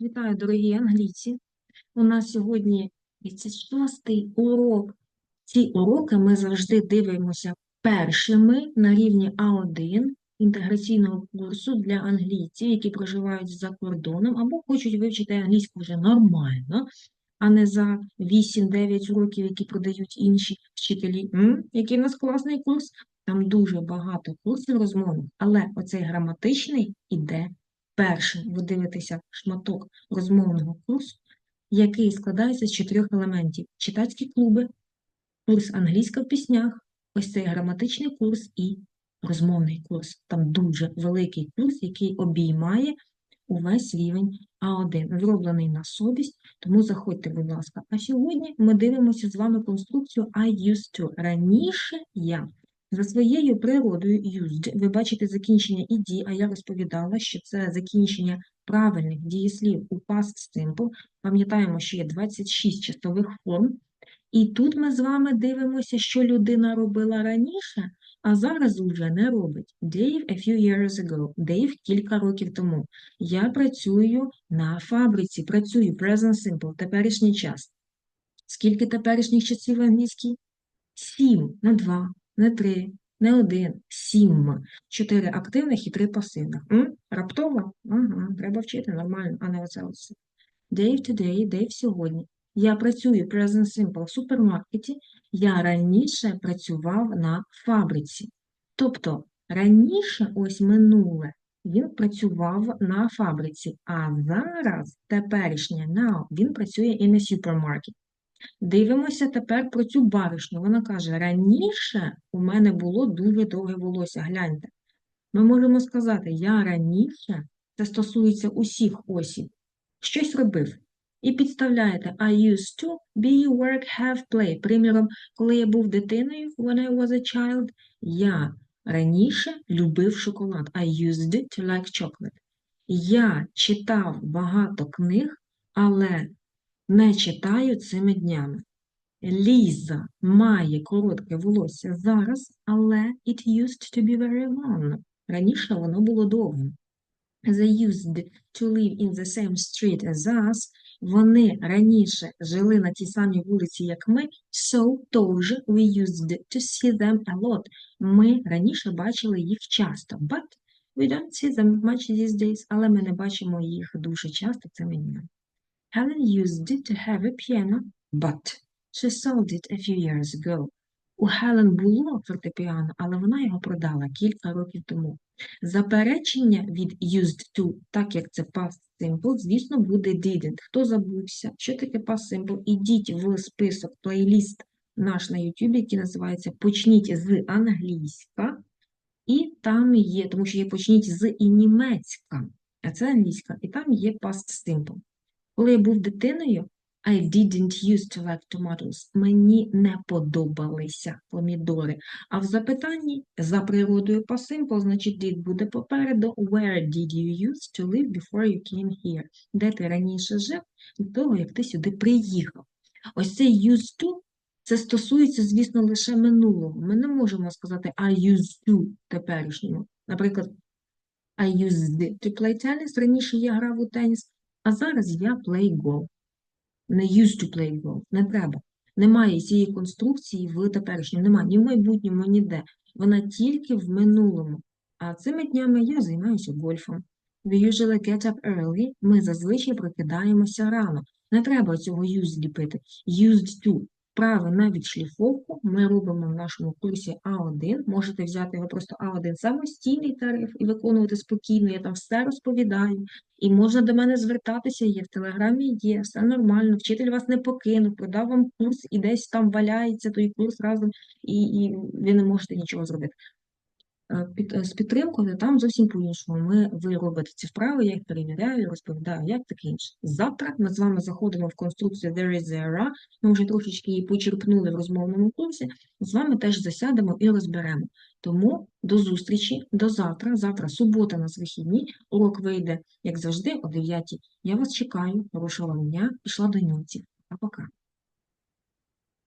Вітаю, дорогі англійці. У нас сьогодні 36-й урок. Ці уроки ми завжди дивимося першими на рівні А1 інтеграційного курсу для англійців, які проживають за кордоном або хочуть вивчити англійську вже нормально, а не за 8-9 років, які продають інші вчителі. М? Який в нас класний курс? Там дуже багато курсів розмовних, але оцей граматичний іде першим. Ви дивитеся шматок розмовного курсу, який складається з чотирьох елементів: читацькі клуби, курс англійська в піснях, ось цей граматичний курс і розмовний курс. Там дуже великий курс, який обіймає увесь рівень А1, зроблений на совість, тому заходьте, будь ласка. А сьогодні ми дивимося з вами конструкцію I used to. Раніше я. За своєю природою used, ви бачите закінчення ed, а я розповідала, що це закінчення правильних дієслів у past simple. Пам'ятаємо, що є 26 часових форм. І тут ми з вами дивимося, що людина робила раніше, а зараз уже не робить. Dave a few years ago. Dave кілька років тому. Я працюю на фабриці, працюю present simple, теперішній час. Скільки теперішніх часів в англійській? Сім на два, не три, не один, сім. Чотири активних і три пасивних. М? Раптово? Ага, треба вчити нормально, а не оце ось. Dave today, Dave сьогодні. Я працюю present simple в супермаркеті. Я раніше працював на фабриці. Тобто раніше, ось минуле, він працював на фабриці, а зараз, теперішнє now, він працює in a supermarket. Дивимося тепер про цю баришню. Вона каже: раніше у мене було дуже довге волосся. Гляньте. Ми можемо сказати, я раніше, це стосується усіх осіб, щось робив. І підставляєте I used to be, work, have, play. Приміром, коли я був дитиною, when I was a child, я раніше любив шоколад. I used to like chocolate. Я читав багато книг, але не читаю цими днями. Ліза має коротке волосся зараз, але it used to be very long. Раніше воно було довгим. They used to live in the same street as us. Вони раніше жили на тій самій вулиці, як ми, so тож we used to see them a lot. Ми раніше бачили їх часто, but we don't see them much these days, але ми не бачимо їх дуже часто цими днями. Helen used it to have a piano, but she sold it a few years ago. У Хелен було фортепіано, але вона його продала кілька років тому. Заперечення від used to, так як це past simple, звісно, буде didn't. Хто забувся? Що таке past simple? Ідіть в список плейліст наш на YouTube, який називається Почніть з англійська. І там є, тому що є почніть з і німецька, а це англійська, і там є past simple. Коли я був дитиною, I didn't used to like tomatoes. Мені не подобалися помідори. А в запитанні за природою по simple, значить, did буде попереду. Where did you used to live before you came here? Де ти раніше жив до того, як ти сюди приїхав? Ось цей used to це стосується, звісно, лише минулого. Ми не можемо сказати I used to теперішньому. Наприклад, I used to play tennis. Раніше я грав у теніс, а зараз я play golf не used to play golf, не треба. Немає цієї конструкції в теперішньому, немає ні в майбутньому, ніде. Вона тільки в минулому. А цими днями я займаюся гольфом. We usually get up early. Ми зазвичай прокидаємося рано. Не треба цього use ліпити. Used to. Вправи на відшліфовку ми робимо в нашому курсі А1. Можете взяти його просто А1 самостійний тариф і виконувати спокійно. Я там все розповідаю. І можна до мене звертатися, є в телеграмі, є, все нормально. Вчитель вас не покинув, продав вам курс і десь там валяється той курс разом, і, і ви не можете нічого зробити. Е, під, е, з підтримкою там зовсім по-іншому. Ми, ви робите ці вправи, я їх перевіряю, розповідаю, як таке інше. Завтра ми з вами заходимо в конструкцію There is era, ми вже трошечки її почерпнули в розмовному курсі, з вами теж засядемо і розберемо. Тому до зустрічі, до завтра. Завтра субота на вихідні, урок вийде, як завжди, о 9. Я вас чекаю, хорошого дня, пішла до німців. Пока-пока.